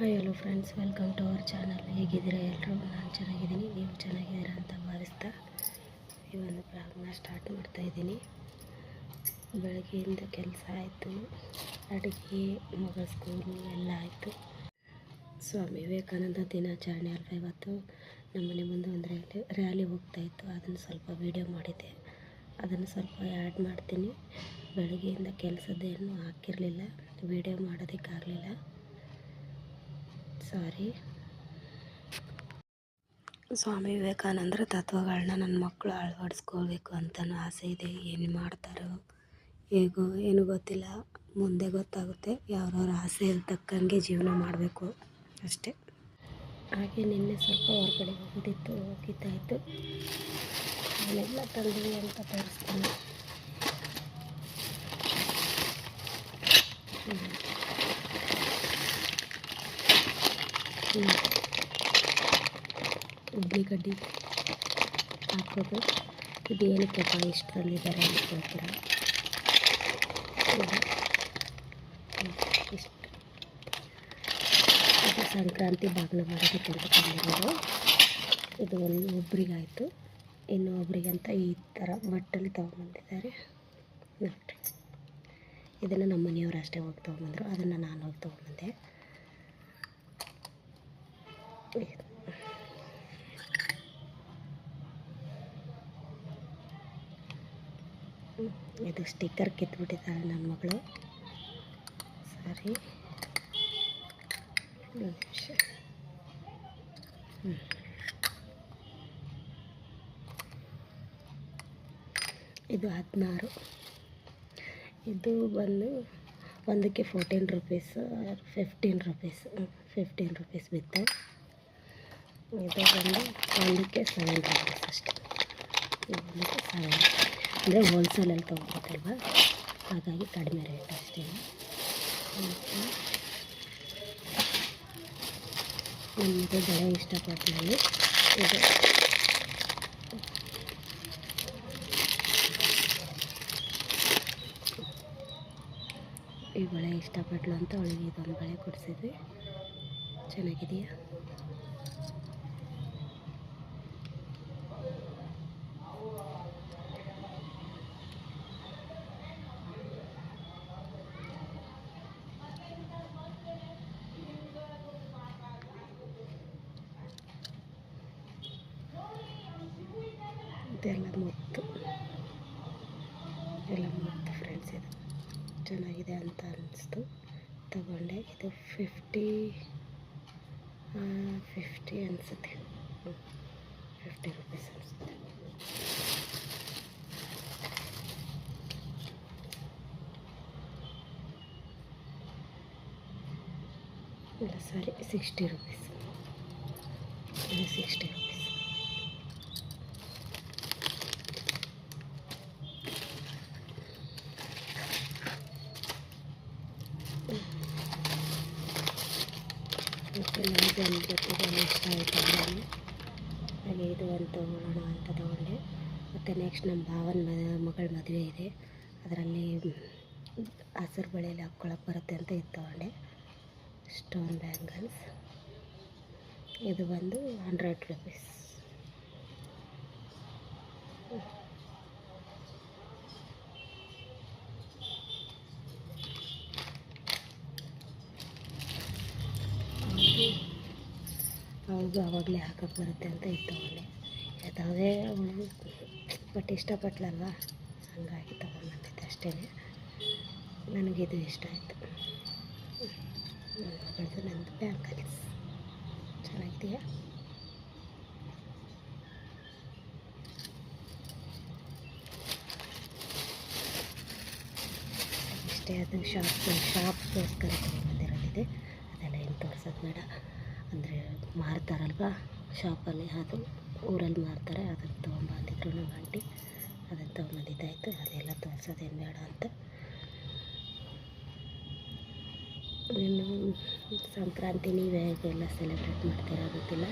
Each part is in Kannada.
Hi hello friends welcome to our channel ಹೇಗಿದ್ದೀರಾ? ಎಲ್ಲರೂ ನಾನು ಚೆನ್ನಾಗಿದ್ದೀನಿ. ನೀವು ಚೆನ್ನಾಗಿದ್ದೀರಾ ಅಂತ ಭಾವಿಸ್ತಾ ಈ ಒಂದು ಬ್ಲಾಗ್ನ ಸ್ಟಾರ್ಟ್ ಮಾಡ್ತಾ ಇದ್ದೀನಿ. ಬೆಳಗ್ಗೆಯಿಂದ ಕೆಲಸ ಆಯಿತು. ಅಡುಗೆ ಮಗ ಸ್ಕೂಲು ಎಲ್ಲ ಆಯಿತು. ಸ್ವಾಮಿ ವಿವೇಕಾನಂದ ದಿನಾಚರಣೆ ಅಲ್ವಾ ಇವತ್ತು? ನಮ್ಮನೆ ಮುಂದೆ ಒಂದು ರ್ಯಾಲಿ ರ್ಯಾಲಿ ಹೋಗ್ತಾಯಿತ್ತು ಅದನ್ನು ಸ್ವಲ್ಪ ವೀಡಿಯೋ ಮಾಡಿದ್ದೆ ಅದನ್ನು ಸ್ವಲ್ಪ ಆ್ಯಡ್ ಮಾಡ್ತೀನಿ. ಬೆಳಗ್ಗೆಯಿಂದ ಕೆಲಸದ್ದೇನು ಹಾಕಿರಲಿಲ್ಲ. ವೀಡಿಯೋ ಮಾಡೋದಕ್ಕಾಗಲಿಲ್ಲ ಸಾರಿ. ಸ್ವಾಮಿ ವಿವೇಕಾನಂದರ ತತ್ವಗಳನ್ನ ನನ್ನ ಮಕ್ಕಳು ಅಳವಡಿಸ್ಕೋಬೇಕು ಅಂತಲೂ ಆಸೆ ಇದೆ. ಏನು ಮಾಡ್ತಾರೋ ಹೇಗೋ ಏನು ಗೊತ್ತಿಲ್ಲ. ಮುಂದೆ ಗೊತ್ತಾಗುತ್ತೆ. ಯಾರವ್ರ ಆಸೆ ತಕ್ಕಂಗೆ ಜೀವನ ಮಾಡಬೇಕು. ಅಷ್ಟೇ. ಹಾಗೆ ನಿನ್ನೆ ಸ್ವಲ್ಪ ಹೊರಗಡೆ ಹೋಗಿದ್ದಿತ್ತು ಹೋಗಿದ್ದಾಯಿತು. ಏನೆಲ್ಲ ತಂದ್ವಿ ಅಂತ ತೋರಿಸ್ತೀನಿ. ಉಬ್ಬಿಗಡ್ಡಿ ಕಡ್ಡಿ ಹಾಕೋದು ಇದು ಏನಕ್ಕಪ್ಪ ಇಷ್ಟು ತಂದಿದ್ದಾರೆ ಅಂತ ಹ್ಮ್, ಇಷ್ಟು. ಇದು ಸಂಕ್ರಾಂತಿ ಬಾಗಿಲು ಅಂತ ತಂದಿರೋದು ಇದು ಒಂದು ಒಬ್ರಿಗಾಯಿತು. ಇನ್ನು ಅಂತ ಈ ಥರ ಬಟ್ಟಲ್ಲಿ ತೊಗೊಂಬಂದಿದ್ದಾರೆ. ನೋಡಿರಿ ಇದನ್ನು ನಮ್ಮ ಮನೆಯವರು ಅಷ್ಟೇ ಹೋಗಿ ತೊಗೊಂಬಂದರು. ಅದನ್ನು ನಾನು ಹೋಗಿ ತೊಗೊಂಬಂದೆ. ಇದು ಸ್ಟಿಕ್ಕರ್ ಕಿತ್ಬಿಟ್ಟಿದ್ದಾಳೆ ನನ್ನ ಮಗಳು. ಸರಿ. ನಿಮಿಷ. ಇದು ಹದಿನಾರು. ಇದು ಬಂದು ಒಂದಕ್ಕೆ fourteen rupees fifteen rupees fifteen rupees ಬಿತ್ತು. ಇದು ಬಂದು ಒಂದಕ್ಕೆ ಸೆವೆನ್ ರುಪೀಸ್ ಅಷ್ಟೇ. ಒಂದಕ್ಕೆ ಸೆವೆನ್ ಅಂದರೆ ಹೋಲ್ಸೇಲಲ್ಲಿ ತೊಗೊಬೇಕಲ್ವ ಹಾಗಾಗಿ ಕಡಿಮೆ ರೇಟ್ ಅಷ್ಟೇ. ಮತ್ತು ನಮಗೆ ಬೆಳೆ ಇಷ್ಟಪಟ್ಟು ಇದು ಈ ಬಳೆ ಇಷ್ಟಪಟ್ಲು ಅಂತ ಅವಳಿಗೆ ಇದೊಂದು ಬಳೆ ಕೊಡಿಸಿದ್ವಿ. ಚೆನ್ನಾಗಿದೆಯಾ? ಇದೆಲ್ಲ ಮುತ್ತು ಎಲ್ಲ ಮುತ್ತು ಫ್ರೆಂಡ್ಸ್ ಇದು. ಚೆನ್ನಾಗಿದೆ ಅಂತ ಅನ್ನಿಸ್ತು ತಗೊಂಡೆ. ಇದು ಫಿಫ್ಟಿ ಫಿಫ್ಟಿ ಅನಿಸುತ್ತೆ. ಫಿಫ್ಟಿ ರುಪೀಸ್ ಅನಿಸುತ್ತೆ. ಇಲ್ಲ ಸಾರಿ ಸಿಕ್ಸ್ಟಿ ರುಪೀಸ್ ಇದು ಸಿಕ್ಸ್ಟಿ ರುಪೀಸ್ ಮತ್ತು ನನ್ನ ಜನ ಜೊತೆಗೆ ಇಷ್ಟ ಆಯಿತು ಅಂದರೆ ಹಾಗೆ ಇದು ಒಂದು ತೊಗೊಳ್ಳೋಣ ಅಂತ ತೊಗೊಂಡೆ. ಮತ್ತು ನೆಕ್ಸ್ಟ್ ನಮ್ಮ ಭಾವನ ಮಗಳ ಮದುವೆ ಇದೆ. ಅದರಲ್ಲಿ ಹಸಿರು ಬಳೆಯಲ್ಲಿ ಹಾಕ್ಕೊಳಕ್ಕೆ ಬರುತ್ತೆ ಅಂತ ಇದು ತೊಗೊಂಡೆ. ಸ್ಟೋನ್ ಬ್ಯಾಂಗಲ್ಸ್ ಇದು ಬಂದು ಹಂಡ್ರೆಡ್ ರುಪೀಸ್ ಅವ್ರಿಗೂ ಆವಾಗಲೇ ಹಾಕಕ್ಕೆ ಬರುತ್ತೆ ಅಂತ ಇತ್ತು ತೊಗೊಂಡೆ ಯಾವುದೇ ಬಟ್ ಇಷ್ಟಪಟ್ಲಲ್ವ? ಹಾಗಾಗಿ ತೊಗೊಂಬಂದಿದ್ದೆ ಅಷ್ಟೇ. ನನಗಿದು ಇಷ್ಟ ಆಯಿತು. ಬ್ಯಾಂಕ್ ನಂದು ಬ್ಯಾಂಕಲ್ಲಿ ಚೆನ್ನಾಗಿದೆಯಾ? ಇಷ್ಟೇ, ಅದು ಶಾಪ್ ಶಾಪ್ಗೋಸ್ಕರ ತೊಗೊಂಬಂದಿರೋದಿದೆ ಅದೆಲ್ಲ ಏನು ತೋರಿಸೋದು ಬೇಡ. ಅಂದರೆ ಮಾರ್ತಾರಲ್ವ? ಶಾಪಲ್ಲಿ ಅದು ಊರಲ್ಲಿ ಮಾರ್ತಾರೆ, ಅದನ್ನು ತೊಗೊಂಬಂದಿದ್ರು ನಮ್ಮ ಆಂಟಿ. ಅದನ್ನು ತೊಗೊಂಬಂದಿದ್ದಾಯಿತು ಅದೆಲ್ಲ ತೋರಿಸೋದೇನು ಬೇಡ ಅಂತ. ಇನ್ನು ಸಂಕ್ರಾಂತಿ ನೀವು ಹೇಗೆಲ್ಲ ಸೆಲೆಬ್ರೇಟ್ ಮಾಡ್ತೀರಾ ಗೊತ್ತಿಲ್ಲ.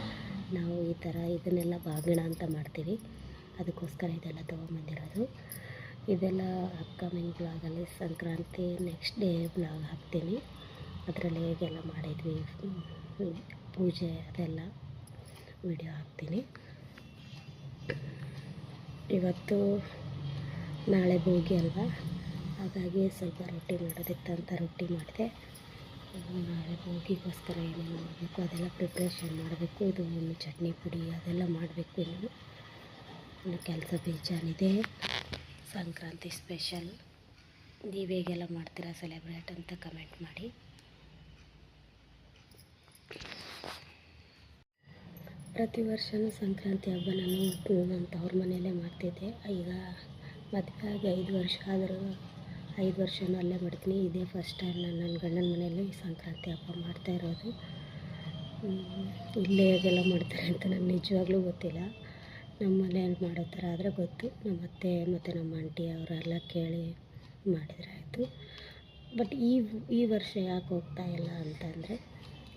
ನಾವು ಈ ಥರ ಇದನ್ನೆಲ್ಲ ಬಾಗಿಣ ಅಂತ ಮಾಡ್ತೀವಿ. ಅದಕ್ಕೋಸ್ಕರ ಇದೆಲ್ಲ ತೊಗೊಂಬಂದಿರೋದು. ಇದೆಲ್ಲ ಅಪ್ಕಮಿಂಗ್ ಬ್ಲಾಗಲ್ಲಿ ಸಂಕ್ರಾಂತಿ ನೆಕ್ಸ್ಟ್ ಡೇ ಬ್ಲಾಗ್ ಹಾಕ್ತೀನಿ. ಅದರಲ್ಲಿ ಹೇಗೆಲ್ಲ ಮಾಡಿದ್ವಿ ಪೂಜೆ ಅದೆಲ್ಲ ವಿಡಿಯೋ ಹಾಕ್ತೀನಿ. ಇವತ್ತು ನಾಳೆ ಭೋಗಿ ಅಲ್ವಾ? ಹಾಗಾಗಿ ಸ್ವಲ್ಪ ರೊಟ್ಟಿ ಮಾಡೋದಿತ್ತಂತ ರೊಟ್ಟಿ ಮಾಡಿದೆ. ನಾಳೆ ಭೋಗಿಗೋಸ್ಕರ ಏನೇನು ಮಾಡಬೇಕು ಅದೆಲ್ಲ ಪ್ರಿಪ್ರೇಷನ್ ಮಾಡಬೇಕು. ಇದು ಒಂದು ಚಟ್ನಿ ಪುಡಿ ಅದೆಲ್ಲ ಮಾಡಬೇಕು ಇನ್ನು. ಇನ್ನು ಕೆಲಸ ಬೇಜಾನಿದೆ ಸಂಕ್ರಾಂತಿ ಸ್ಪೆಷಲ್ ನೀವು ಹೇಗೆಲ್ಲ ಮಾಡ್ತೀರಾ ಸೆಲೆಬ್ರೇಟ್ ಅಂತ ಕಮೆಂಟ್ ಮಾಡಿ. ಪ್ರತಿ ವರ್ಷವೂ ಸಂಕ್ರಾಂತಿ ಹಬ್ಬ ನಾನು ನನ್ನ ತವ್ರ ಮನೆಯಲ್ಲೇ ಮಾಡ್ತಿದ್ದೆ. ಈಗ ಮದುವೆ ಆಗಿ ಐದು ವರ್ಷ ಆದರೂ ಐದು ವರ್ಷವೂ ಅಲ್ಲೇ ಮಾಡ್ತೀನಿ. ಇದೇ ಫಸ್ಟ್ ಟೈಮ್ ನಾನು ನನ್ನ ಗಂಡನ ಮನೆಯಲ್ಲಿ ಸಂಕ್ರಾಂತಿ ಹಬ್ಬ ಮಾಡ್ತಾ ಇರೋದು. ಇಲ್ಲೇ ಹೇಗೆಲ್ಲ ಮಾಡ್ತಾರೆ ಅಂತ ನನಗೆ ನಿಜವಾಗ್ಲೂ ಗೊತ್ತಿಲ್ಲ. ನಮ್ಮ ಮನೆಯಲ್ಲಿ ಮಾಡೋ ಥರ ಆದರೆ ಗೊತ್ತು. ನಮ್ಮ ಅತ್ತೆ ಮತ್ತು ನಮ್ಮ ಆಂಟಿ ಅವರೆಲ್ಲ ಕೇಳಿ ಮಾಡಿದರೆ ಆಯಿತು. ಬಟ್ ಈ ಈ ವರ್ಷ ಯಾಕೆ ಹೋಗ್ತಾ ಇಲ್ಲ ಅಂತಂದರೆ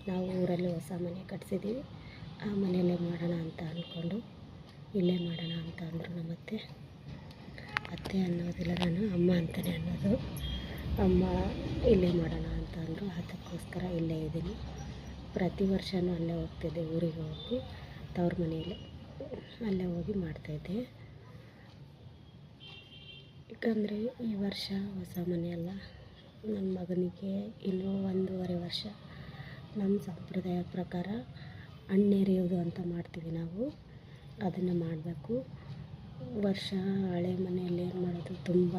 ನಾವು ಊರಲ್ಲಿ ಹೊಸ ಮನೆ ಕಟ್ಸಿದ್ದೀವಿ. ಆ ಮನೆಯಲ್ಲೇ ಮಾಡೋಣ ಅಂತ ಅಂದ್ಕೊಂಡು ಇಲ್ಲೇ ಮಾಡೋಣ ಅಂತ ಅಂದರು ನಮ್ಮತ್ತೆ ಅತ್ತೆ ಅನ್ನೋದಿಲ್ಲ ನಾನು, ಅಮ್ಮ ಅಂತಲೇ ಅನ್ನೋದು. ಅಮ್ಮ ಇಲ್ಲೇ ಮಾಡೋಣ ಅಂತ ಅಂದರು, ಅದಕ್ಕೋಸ್ಕರ ಇಲ್ಲೇ ಇದ್ದೀನಿ. ಪ್ರತಿ ವರ್ಷವೂ ಅಲ್ಲೇ ಹೋಗ್ತಿದ್ದೆ, ಊರಿಗೆ ಹೋಗಿ. ತವ್ರ ಮನೆಯಲ್ಲೇ ಅಲ್ಲೇ ಹೋಗಿ ಮಾಡ್ತಾಯಿದ್ದೆ. ಯಾಕಂದರೆ ಈ ವರ್ಷ ಹೊಸ ಮನೆಯಲ್ಲ ನನ್ನ ಮಗನಿಗೆ ಇನ್ನೂ ಒಂದೂವರೆ ವರ್ಷ. ನಮ್ಮ ಸಂಪ್ರದಾಯ ಪ್ರಕಾರ ಹಣ್ಣೆರೆಯೋದು ಅಂತ ಮಾಡ್ತೀವಿ ನಾವು. ಅದನ್ನು ಮಾಡಬೇಕು. ವರ್ಷ ಹಳೆ ಮನೆಯಲ್ಲಿ ಏನು ಮಾಡೋದು, ತುಂಬ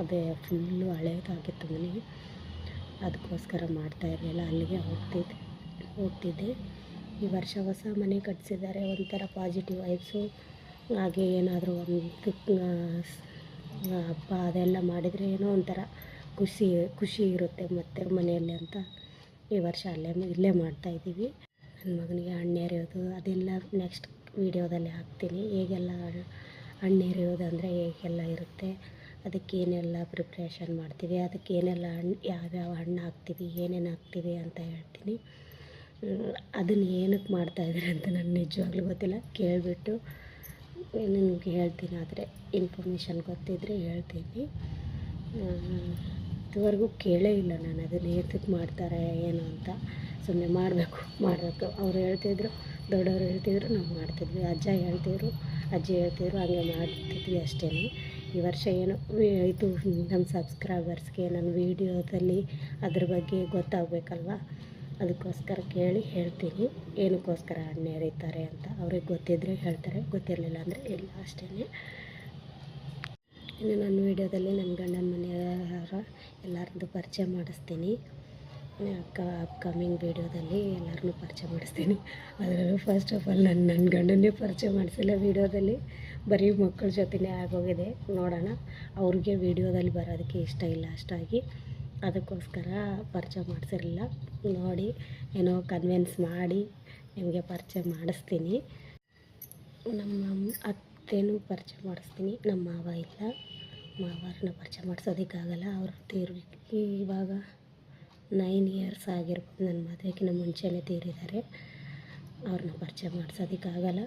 ಅದೇ ಫುಲ್ಲು ಹಳೇದಾಗಿತ್ತು ಮನೆ. ಅದಕ್ಕೋಸ್ಕರ ಮಾಡ್ತಾ ಇರಲಿಲ್ಲ, ಅಲ್ಲಿಗೆ ಹೋಗ್ತಿದ್ದೆ ಹೋಗ್ತಿದ್ದೆ. ಈ ವರ್ಷ ಹೊಸ ಮನೆ ಕಟ್ಟಿಸಿದ್ದಾರೆ ಒಂಥರ ಪಾಸಿಟಿವ್ ವೈಬ್ಸು ಹಾಗೆ ಏನಾದರೂ ಒಂದು ಹಬ್ಬ ಅದೆಲ್ಲ ಮಾಡಿದರೆ ಏನೋ ಒಂಥರ ಖುಷಿ ಖುಷಿ ಇರುತ್ತೆ ಮತ್ತೆ ಮನೆಯಲ್ಲಿ ಅಂತ. ಈ ವರ್ಷ ಅಲ್ಲೇ, ಇಲ್ಲೇ ಮಾಡ್ತಾಯಿದ್ದೀವಿ ನನ್ನ ಮಗನಿಗೆ ಹಣ್ಣು ಎರೆಯೋದು ಅದೆಲ್ಲ ನೆಕ್ಸ್ಟ್ ವೀಡಿಯೋದಲ್ಲಿ ಹಾಕ್ತೀನಿ. ಹೇಗೆಲ್ಲ ಹಣ್ಣು ಎರೆಯೋದು ಅಂದರೆ ಹೇಗೆಲ್ಲ ಇರುತ್ತೆ ಅದಕ್ಕೆ ಏನೆಲ್ಲ ಪ್ರಿಪ್ರೇಷನ್ ಮಾಡ್ತೀವಿ ಅದಕ್ಕೆ ಏನೆಲ್ಲ ಹಣ್ಣು ಯಾವ್ಯಾವ ಹಣ್ಣು ಹಾಕ್ತೀವಿ, ಏನೇನು ಹಾಕ್ತೀವಿ ಅಂತ ಹೇಳ್ತೀನಿ. ಅದನ್ನು ಏನಕ್ಕೆ ಮಾಡ್ತಾಯಿದ್ದಾರೆ ಅಂತ ನನಗೆ ನಿಜವಾಗ್ಲೂ ಗೊತ್ತಿಲ್ಲ. ಕೇಳಿಬಿಟ್ಟು ನಿಮಗೆ ಹೇಳ್ತೀನಿ, ಆದರೆ ಇನ್ಫಾರ್ಮೇಷನ್ ಗೊತ್ತಿದ್ದರೆ ಹೇಳ್ತೀನಿ. ಇದುವರೆಗೂ ಕೇಳೇ ಇಲ್ಲ ನಾನು ಅದನ್ನು ಏತಕ್ಕೆ ಮಾಡ್ತಾರೆ, ಏನು ಅಂತ. ಸುಮ್ಮನೆ ಮಾಡಬೇಕು. ಮಾಡಬೇಕು. ಅವ್ರು ಹೇಳ್ತಿದ್ರು, ದೊಡ್ಡವ್ರು ಹೇಳ್ತಿದ್ರು, ನಾವು ಮಾಡ್ತಿದ್ವಿ. ಅಜ್ಜ ಹೇಳ್ತಿದ್ರು, ಅಜ್ಜಿ ಹೇಳ್ತಿದ್ರು, ಹಂಗೆ ಮಾಡ್ತಿದ್ವಿ ಅಷ್ಟೇ. ಈ ವರ್ಷ ಏನು ಇದು, ನಮ್ಮ ಸಬ್ಸ್ಕ್ರೈಬರ್ಸ್ಗೆ ನನ್ನ ವೀಡಿಯೋದಲ್ಲಿ ಅದ್ರ ಬಗ್ಗೆ ಗೊತ್ತಾಗಬೇಕಲ್ವ? ಅದಕ್ಕೋಸ್ಕರ ಕೇಳಿ ಹೇಳ್ತೀನಿ. ಏನಕ್ಕೋಸ್ಕರ ಹಣ್ಣು ಎರೀತಾರೆ ಅಂತ ಅವ್ರಿಗೆ ಗೊತ್ತಿದ್ದರೆ ಹೇಳ್ತಾರೆ. ಗೊತ್ತಿರಲಿಲ್ಲ ಅಂದರೆ ಇಲ್ಲ ಅಷ್ಟೇ. ಇನ್ನು ನನ್ನ ವೀಡಿಯೋದಲ್ಲಿ ನನ್ನ ಗಂಡನ ಮನೆಯವರ ಎಲ್ಲರದ್ದು ಪರಿಚಯ ಮಾಡಿಸ್ತೀನಿ. ಅಕ್ಕ ಅಪ್ಕಮಿಂಗ್ ವೀಡಿಯೋದಲ್ಲಿ ಎಲ್ಲರನ್ನೂ ಪರಿಚಯ ಮಾಡಿಸ್ತೀನಿ. ಅದರಲ್ಲೂ ಫಸ್ಟ್ ಆಫ್ ಆಲ್ ನನ್ನ ನನ್ನ ಗಂಡನ್ನೇ ಪರಿಚಯ ಮಾಡಿಸಿಲ್ಲ ವೀಡಿಯೋದಲ್ಲಿ. ಬರೀ ಮಕ್ಕಳ ಜೊತೆನೇ ಆಗೋಗಿದೆ. ನೋಡೋಣ. ಅವ್ರಿಗೆ ವೀಡಿಯೋದಲ್ಲಿ ಬರೋದಕ್ಕೆ ಇಷ್ಟ ಇಲ್ಲ ಅಷ್ಟಾಗಿ. ಅದಕ್ಕೋಸ್ಕರ ಪರಿಚಯ ಮಾಡಿಸಿರಲಿಲ್ಲ. ನೋಡಿ, ಏನೋ ಕನ್ವಿನ್ಸ್ ಮಾಡಿ ನಿಮಗೆ ಪರಿಚಯ ಮಾಡಿಸ್ತೀನಿ. ನಮ್ಮ ಅತ್ತೆನೂ ಪರಿಚಯ ಮಾಡಿಸ್ತೀನಿ. ನಮ್ಮ ಮಾವ ಇಲ್ಲ. ಮಾವರನ್ನ ಪರಿಚಯ ಮಾಡಿಸೋದಕ್ಕಾಗಲ್ಲ. ಅವ್ರ ತೀರ್ವಿ ಇವಾಗ ನೈನ್ ಇಯರ್ಸ್ ಆಗಿರ್ಬೋದು ನನ್ನ ಮದುವೆಗಿಂತ ಮುಂಚೆನೇ ತೀರಿದ್ದಾರೆ. ಅವ್ರನ್ನ ಪರಿಚಯ ಮಾಡ್ಸೋದಕ್ಕಾಗಲ್ಲ.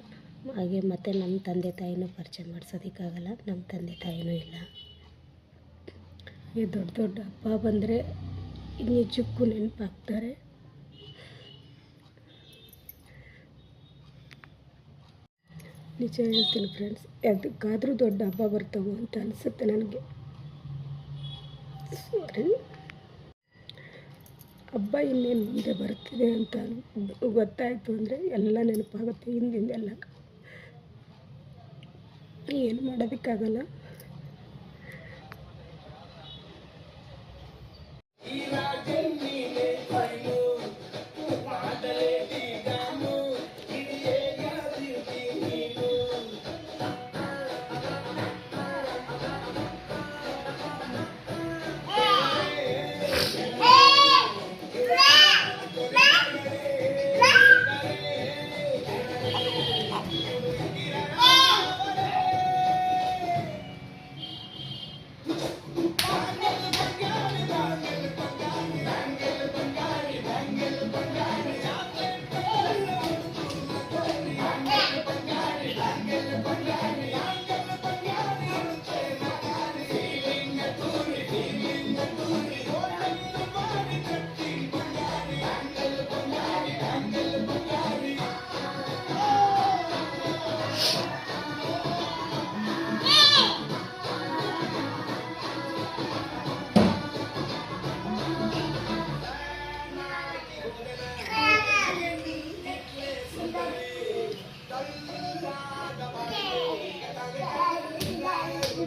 ಹಾಗೆ ಮತ್ತು ನಮ್ಮ ತಂದೆ ತಾಯಿನೂ ಪರಿಚಯ ಮಾಡ್ಸೋದಕ್ಕಾಗಲ್ಲ. ನಮ್ಮ ತಂದೆ ತಾಯಿನೂ ಇಲ್ಲ. ಈ ದೊಡ್ಡ ದೊಡ್ಡ ಹಬ್ಬ ಬಂದರೆ ನಿಜಕ್ಕೂ ನೆನಪಾಗ್ತಾರೆ. ನಿಜ ಹೇಳ್ತೀನಿ ಫ್ರೆಂಡ್ಸ್ ಅದಕ್ಕಾದರೂ ದೊಡ್ಡ ಹಬ್ಬ ಬರ್ತಾವೆ ಅಂತ ಅನಿಸುತ್ತೆ ನನಗೆ. ಸಾರಿ ಹಬ್ಬ ಇನ್ನೇನು ಮುಂದೆ ಬರ್ತಿದೆ ಅಂತ ಗೊತ್ತಾಯಿತು ಅಂದರೆ ಎಲ್ಲ ನೆನಪಾಗುತ್ತೆ ಹಿಂದಿಂದೆಲ್ಲ ಏನು ಮಾಡೋದಕ್ಕಾಗಲ್ಲ. ಈ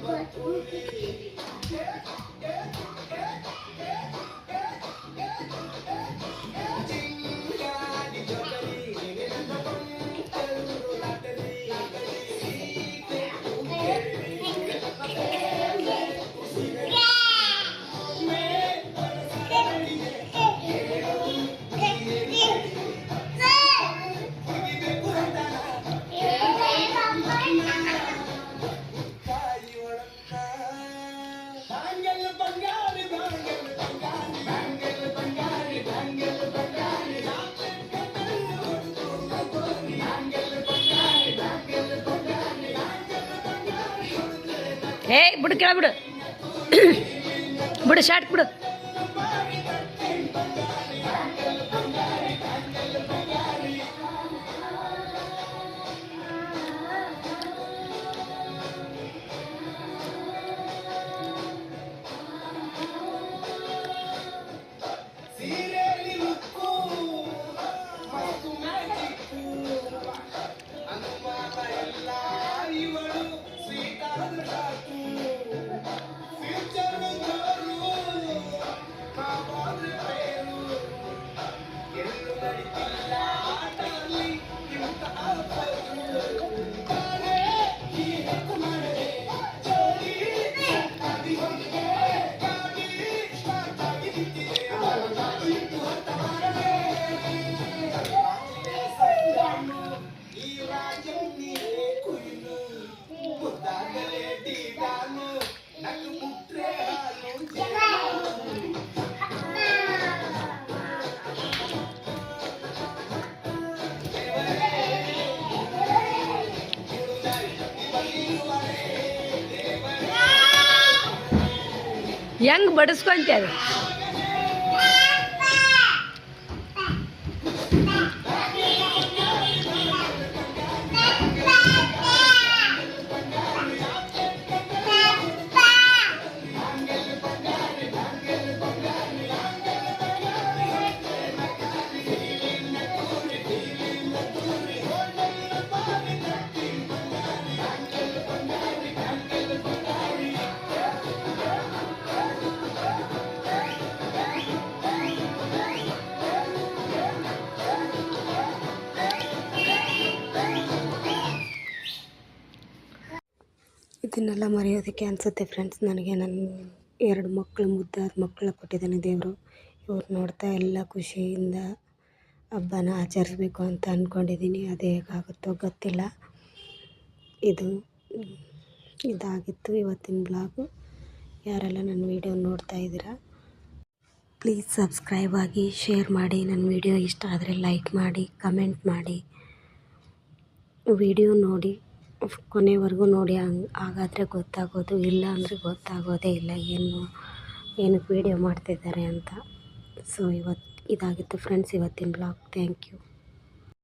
Thank you. ಬಿಡು. ಬಿಡು ಶಾರ್ಟ್ ಬಿಡು ಹೆಂಗ್ ಇದನ್ನೆಲ್ಲ ಮರೆಯೋದಕ್ಕೆ ಅನಿಸುತ್ತೆ ಫ್ರೆಂಡ್ಸ್ ನನಗೆ ನನ್ನ ಎರಡು ಮಕ್ಕಳು ಮುದ್ದಾದ ಮಕ್ಕಳ ಕೊಟ್ಟಿದ್ದಾನೆ ದೇವರು. ಇವ್ರು ನೋಡ್ತಾ ಎಲ್ಲ ಖುಷಿಯಿಂದ ಹಬ್ಬನ ಆಚರಿಸ್ಬೇಕು ಅಂತ ಅಂದ್ಕೊಂಡಿದ್ದೀನಿ ಅದು ಹೇಗಾಗುತ್ತೋ ಗೊತ್ತಿಲ್ಲ. ಇದು, ಇದಾಗಿತ್ತು ಇವತ್ತಿನ ಬ್ಲಾಗು ಯಾರೆಲ್ಲ ನನ್ನ ವೀಡಿಯೋ ನೋಡ್ತಾ ಇದ್ದೀರಾ ಪ್ಲೀಸ್ ಸಬ್ಸ್ಕ್ರೈಬ್ ಆಗಿ ಶೇರ್ ಮಾಡಿ. ನನ್ನ ವಿಡಿಯೋ ಇಷ್ಟ ಆದರೆ ಲೈಕ್ ಮಾಡಿ ಕಮೆಂಟ್ ಮಾಡಿ. ವಿಡಿಯೋ ನೋಡಿ. ಕೊನೆವರೆಗೂ ನೋಡಿ ಹಂಗೆ ಹಾಗಾದರೆ ಗೊತ್ತಾಗೋದು ಇಲ್ಲ ಅಂದರೆ ಗೊತ್ತಾಗೋದೇ ಇಲ್ಲ. ಏನು ಏನಕ್ಕೆ ವೀಡಿಯೋ ಮಾಡ್ತಿದ್ದಾರೆ ಅಂತ. ಸೊ ಇವತ್ತು ಇದಾಗಿತ್ತು ಫ್ರೆಂಡ್ಸ್ ಇವತ್ತಿನ ಬ್ಲಾಗ್ ಥ್ಯಾಂಕ್ ಯು